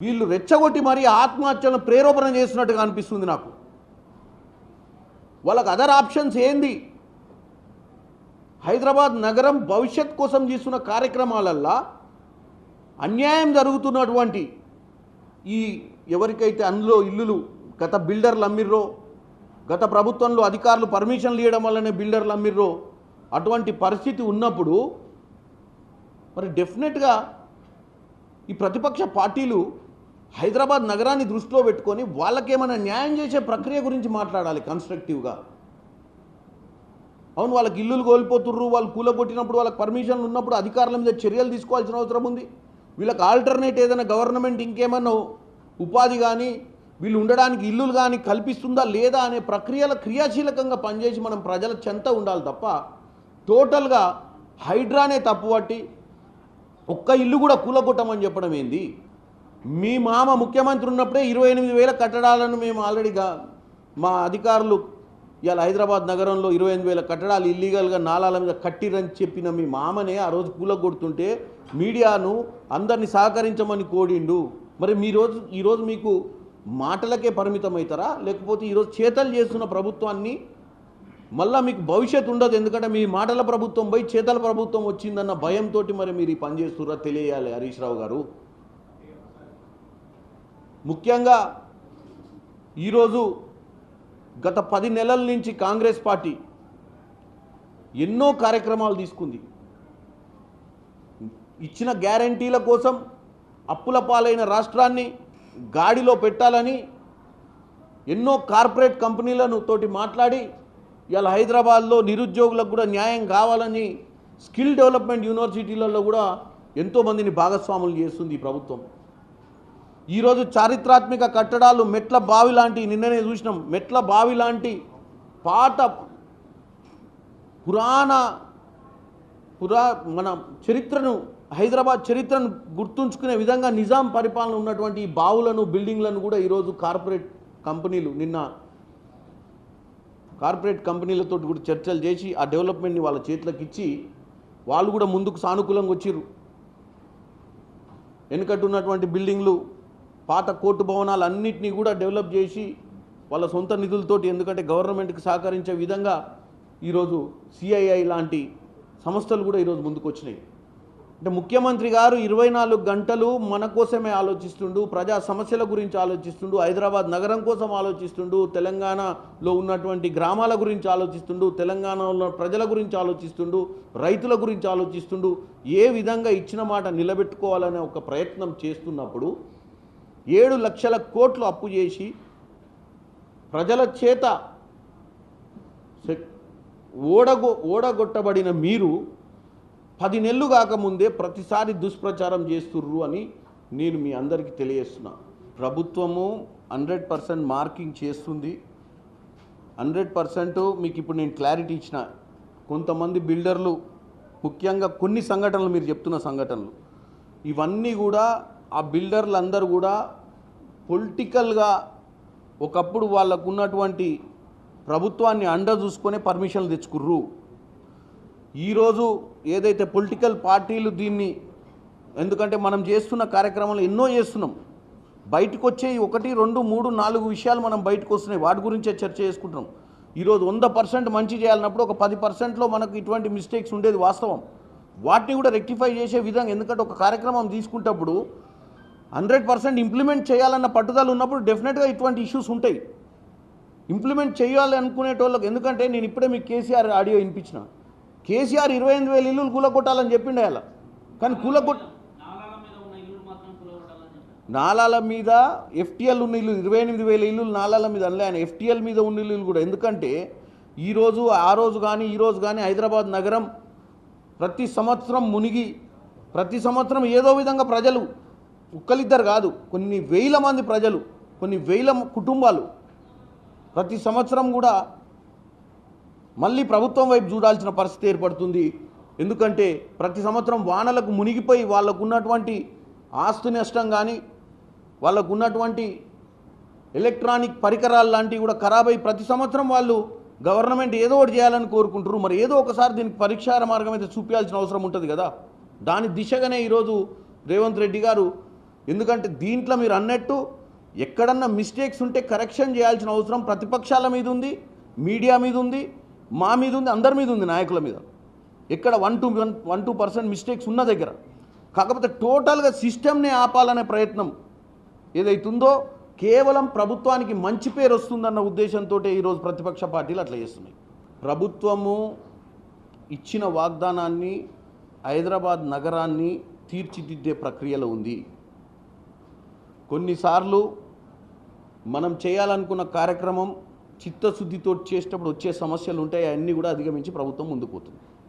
వీళ్ళు రెచ్చగొట్టి మరీ ఆత్మహత్యలను ప్రేరేపణ చేస్తున్నట్టుగా అనిపిస్తుంది నాకు. వాళ్ళకి అదర్ ఆప్షన్స్ ఏంది? హైదరాబాద్ నగరం భవిష్యత్ కోసం తీసుకున్న కార్యక్రమాలల్లా అన్యాయం జరుగుతున్నటువంటి ఈ ఎవరికైతే అందులో ఇల్లులు గత బిల్డర్లు అమ్మిర్రో గత ప్రభుత్వంలో అధికారులు పర్మిషన్లు ఇవ్వడం వల్లనే బిల్డర్లు అమ్మిర్రో అటువంటి పరిస్థితి ఉన్నప్పుడు మరి డెఫినెట్గా ఈ ప్రతిపక్ష పార్టీలు హైదరాబాద్ నగరాన్ని దృష్టిలో పెట్టుకొని వాళ్ళకేమైనా న్యాయం చేసే ప్రక్రియ గురించి మాట్లాడాలి కన్స్ట్రక్టివ్గా. అవును వాళ్ళకి ఇల్లులు కోల్పోతుర్రు వాళ్ళు కూలగొట్టినప్పుడు వాళ్ళకి పర్మిషన్లు ఉన్నప్పుడు అధికారుల మీద చర్యలు తీసుకోవాల్సిన అవసరం ఉంది. వీళ్ళకి ఆల్టర్నేట్ ఏదైనా గవర్నమెంట్ ఇంకేమన్నా ఉపాధి కానీ వీళ్ళు ఉండడానికి ఇల్లులు కానీ కల్పిస్తుందా లేదా అనే ప్రక్రియల క్రియాశీలకంగా పనిచేసి మనం ప్రజల చెంత ఉండాలి తప్ప టోటల్గా హైడ్రానే తప్పుపట్టి ఒక్క ఇల్లు కూడా కూలగొట్టమని చెప్పడం ఏంది? మీ మామ ముఖ్యమంత్రి ఉన్నప్పుడే ఇరవై ఎనిమిది వేల కట్టడాలను మేము ఆల్రెడీగా మా అధికారులు ఇవాళ హైదరాబాద్ నగరంలో ఇరవై ఎనిమిది వేల కట్టడాలు ఇల్లీగల్గా నాలాల మీద కట్టిరని చెప్పిన మీ మామనే ఆ రోజు కూలగొడుతుంటే మీడియాను అందరినీ సహకరించమని కోడిండు. మరి మీ రోజు ఈరోజు మీకు మాటలకే పరిమితం అవుతారా లేకపోతే ఈరోజు చేతలు చేస్తున్న ప్రభుత్వాన్ని మళ్ళీ మీకు భవిష్యత్తు ఉండదు. ఎందుకంటే మీ మాటల ప్రభుత్వం పోయి చేతల ప్రభుత్వం వచ్చిందన్న భయంతో మరి మీరు ఈ పని తెలియాలి హరీష్ రావు గారు. ముఖ్యంగా ఈరోజు గత పది నెలల నుంచి కాంగ్రెస్ పార్టీ ఎన్నో కార్యక్రమాలు తీసుకుంది. ఇచ్చిన గ్యారంటీల కోసం అప్పుల పాలైన రాష్ట్రాన్ని గాడిలో పెట్టాలని ఎన్నో కార్పొరేట్ కంపెనీలను తోటి మాట్లాడి ఇవాళ హైదరాబాద్లో నిరుద్యోగులకు కూడా న్యాయం కావాలని స్కిల్ డెవలప్మెంట్ యూనివర్సిటీలలో కూడా ఎంతోమందిని భాగస్వాములు చేస్తుంది ఈ ప్రభుత్వం. ఈరోజు చారిత్రాత్మక కట్టడాలు మెట్ల బావి లాంటి నిన్ననే చూసినాం. మెట్ల బావి లాంటి పాత పురాణ పురా మన చరిత్రను హైదరాబాద్ చరిత్రను గుర్తుంచుకునే విధంగా నిజాం పరిపాలన ఉన్నటువంటి ఈ బావులను బిల్డింగ్లను కూడా ఈరోజు కార్పొరేట్ కంపెనీలు నిన్న కార్పొరేట్ కంపెనీలతో కూడా చర్చలు చేసి ఆ డెవలప్మెంట్ని వాళ్ళ చేతులకు ఇచ్చి వాళ్ళు కూడా ముందుకు సానుకూలంగా వచ్చిర్రు. వెనుకట్టు ఉన్నటువంటి బిల్డింగ్లు పాత కోర్టు భవనాలు అన్నింటినీ కూడా డెవలప్ చేసి వాళ్ళ సొంత నిధులతోటి ఎందుకంటే గవర్నమెంట్కి సహకరించే విధంగా ఈరోజు సిఐఐ లాంటి సంస్థలు కూడా ఈరోజు ముందుకు వచ్చినాయి అంటే ముఖ్యమంత్రి గారు ఇరవై నాలుగు గంటలు మన కోసమే ఆలోచిస్తుండు ప్రజా సమస్యల గురించి ఆలోచిస్తుండు హైదరాబాద్ నగరం కోసం ఆలోచిస్తుండు తెలంగాణలో ఉన్నటువంటి గ్రామాల గురించి ఆలోచిస్తుండు తెలంగాణలో ప్రజల గురించి ఆలోచిస్తుండు రైతుల గురించి ఆలోచిస్తుండు ఏ విధంగా ఇచ్చిన మాట నిలబెట్టుకోవాలనే ఒక ప్రయత్నం చేస్తున్నప్పుడు ఏడు లక్షల కోట్లు అప్పు చేసి ప్రజల చేత ఓడగొ ఓడగొట్టబడిన మీరు పది నెలలు కాకముందే ప్రతిసారి దుష్ప్రచారం చేస్తుర్రు అని నేను మీ అందరికీ తెలియజేస్తున్నా. ప్రభుత్వము హండ్రెడ్ పర్సెంట్ మార్కింగ్ చేస్తుంది. హండ్రెడ్ పర్సెంట్ మీకు ఇప్పుడు నేను క్లారిటీ ఇచ్చిన. కొంతమంది బిల్డర్లు ముఖ్యంగా కొన్ని సంఘటనలు మీరు చెప్తున్న సంఘటనలు. ఇవన్నీ కూడా ఆ బిల్డర్లు అందరూ కూడా పొలిటికల్గా ఒకప్పుడు వాళ్ళకు ఉన్నటువంటి ప్రభుత్వాన్ని అండ చూసుకునే పర్మిషన్లు తెచ్చుకుర్రు. ఈరోజు ఏదైతే పొలిటికల్ పార్టీలు దీన్ని ఎందుకంటే మనం చేస్తున్న కార్యక్రమాలు ఎన్నో చేస్తున్నాం. బయటకు వచ్చే ఒకటి రెండు మూడు నాలుగు విషయాలు మనం బయటకు వస్తున్నాయి వాటి గురించే చర్చ చేసుకుంటున్నాం. ఈరోజు వంద పర్సెంట్ మంచి చేయాలన్నప్పుడు ఒక పది పర్సెంట్లో మనకు ఇటువంటి మిస్టేక్స్ ఉండేది వాస్తవం. వాటిని కూడా రెక్టిఫై చేసే విధంగా ఎందుకంటే ఒక కార్యక్రమం తీసుకుంటప్పుడు హండ్రెడ్ పర్సెంట్ ఇంప్లిమెంట్ చేయాలన్న పట్టుదల ఉన్నప్పుడు డెఫినెట్గా ఇటువంటి ఇష్యూస్ ఉంటాయి. ఇంప్లిమెంట్ చేయాలి అనుకునేటోళ్ళకి ఎందుకంటే నేను ఇప్పుడే మీకు కేసీఆర్ ఆడియో వినిపించిన. కేసీఆర్ ఇరవై ఎనిమిది వేల ఇల్లులు కూలగొట్టాలని చెప్పిండే అలా. కానీ కూలగొట్ నాలాల మీద ఎఫ్టీఎల్ ఉన్న ఇల్లు ఇరవై ఎనిమిది వేల ఇల్లు నాలాల మీద అనలే. ఆయన ఎఫ్టీఎల్ మీద ఉన్న ఇల్లులు కూడా. ఎందుకంటే ఈరోజు ఆ రోజు కానీ ఈ రోజు కానీ హైదరాబాద్ నగరం ప్రతి సంవత్సరం మునిగి ప్రతి సంవత్సరం ఏదో విధంగా ప్రజలు ఒక్కరిద్దరు కాదు కొన్ని వేల మంది ప్రజలు కొన్ని వేల కుటుంబాలు ప్రతి సంవత్సరం కూడా మళ్ళీ ప్రభుత్వం వైపు చూడాల్సిన పరిస్థితి ఏర్పడుతుంది. ఎందుకంటే ప్రతి సంవత్సరం వానలకు మునిగిపోయి వాళ్ళకు ఉన్నటువంటి ఆస్తి నష్టం కానీ వాళ్ళకు ఉన్నటువంటి ఎలక్ట్రానిక్ పరికరాలు లాంటివి కూడా ఖరాబ్ అయ్యి ప్రతి సంవత్సరం వాళ్ళు గవర్నమెంట్ ఏదో ఒకటి చేయాలని కోరుకుంటారు మరి ఏదో ఒకసారి దీనికి పరిష్కార మార్గం అయితే చూపించాల్సిన అవసరం ఉంటుంది కదా. దాని దిశగానే ఈరోజు రేవంత్ రెడ్డి గారు ఎందుకంటే దీంట్లో మీరు అన్నట్టు ఎక్కడన్నా మిస్టేక్స్ ఉంటే కరెక్షన్ చేయాల్సిన అవసరం ప్రతిపక్షాల మీద ఉంది మీడియా మీద ఉంది మా మీద ఉంది అందరి మీద ఉంది నాయకుల మీద. ఎక్కడ one two one one two percent mistakes ఉన్న దగ్గర. కాకపోతే టోటల్గా సిస్టమ్ని ఆపాలనే ప్రయత్నం ఏదైతుందో కేవలం ప్రభుత్వానికి మంచి పేరు వస్తుందన్న ఉద్దేశంతో ఈరోజు ప్రతిపక్ష పార్టీలు అట్లా చేస్తున్నాయి. ప్రభుత్వము ఇచ్చిన వాగ్దానాన్ని హైదరాబాద్ నగరాన్ని తీర్చిదిద్దే ప్రక్రియలో ఉంది. కొన్నిసార్లు మనం చేయాలనుకున్న కార్యక్రమం చిత్తశుద్ధితో చేసేటప్పుడు వచ్చే సమస్యలు ఉంటాయి అవన్నీ కూడా అధిగమించి ప్రభుత్వం ముందుకు పోతుంది.